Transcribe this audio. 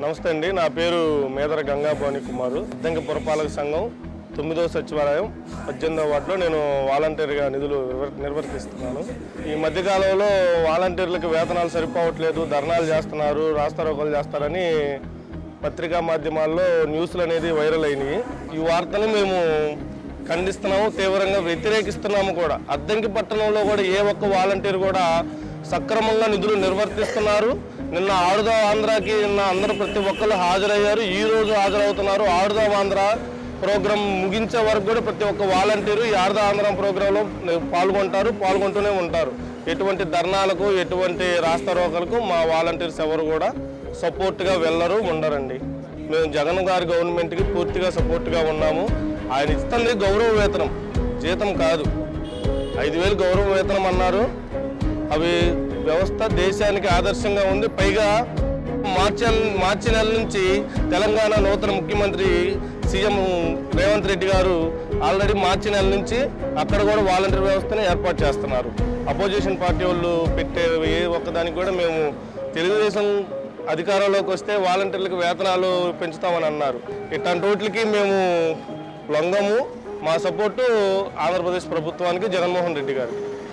నమస్తే అండి. నా పేరు మేదర గంగాభవాని కుమారు. అద్దంకి పురపాలక సంఘం తొమ్మిదో సచివాలయం పద్దెనిమిదవ వార్డులో నేను వాలంటీర్గా నిధులు నిర్వర్తిస్తున్నాను. ఈ మధ్యకాలంలో వాలంటీర్లకు వేతనాలు సరిపోవట్లేదు ధర్నాలు చేస్తున్నారు రాస్తారోకలు చేస్తారని పత్రికా మాధ్యమాల్లో న్యూస్లు అనేది వైరల్ అయినాయి. ఈ వార్తని మేము ఖండిస్తున్నాము తీవ్రంగా వ్యతిరేకిస్తున్నాము కూడా. అద్దంకి పట్టణంలో కూడా ఏ ఒక్క వాలంటీర్ కూడా సక్రమంగా నిధులు నిర్వర్తిస్తున్నారు. నిన్న ఆడుదా ఆంధ్రాకి నిన్న అందరూ ప్రతి ఒక్కరు హాజరయ్యారు. ఈ రోజు హాజరవుతున్నారు. ఆడుదాం ఆంధ్ర ప్రోగ్రాం ముగించే వరకు కూడా ప్రతి ఒక్క వాలంటీరు ఈ ఆడుదా ఆంధ్ర ప్రోగ్రాంలో పాల్గొంటారు పాల్గొంటూనే ఉంటారు. ఎటువంటి ధర్నాలకు ఎటువంటి రాస్తారోకలకు మా వాలంటీర్స్ ఎవరు కూడా సపోర్ట్గా వెళ్ళరు ఉండరండి. మేము జగన్ గారి గవర్నమెంట్కి పూర్తిగా సపోర్ట్గా ఉన్నాము. ఆయన ఇస్తుంది గౌరవ వేతనం. జీతం కాదు. ఐదు వేలు గౌరవ వేతనం అన్నారు. అవి వ్యవస్థ దేశానికి ఆదర్శంగా ఉంది. పైగా మార్చి మార్చి నెల నుంచి తెలంగాణ నూతన ముఖ్యమంత్రి సీఎం రేవంత్ రెడ్డి గారు ఆల్రెడీ మార్చి నెల నుంచి అక్కడ కూడా వాలంటీర్ వ్యవస్థను ఏర్పాటు చేస్తున్నారు. అపోజిషన్ పార్టీ వాళ్ళు పెట్టే ఏ ఒక్కదానికి కూడా మేము తెలుగుదేశం అధికారంలోకి వస్తే వాలంటీర్లకు వేతనాలు పెంచుతామని అన్నారు. ఇట్లాంటి వాటికి మేము లొంగము. మా సపోర్టు ఆంధ్రప్రదేశ్ ప్రభుత్వానికి జగన్మోహన్ రెడ్డి గారికి.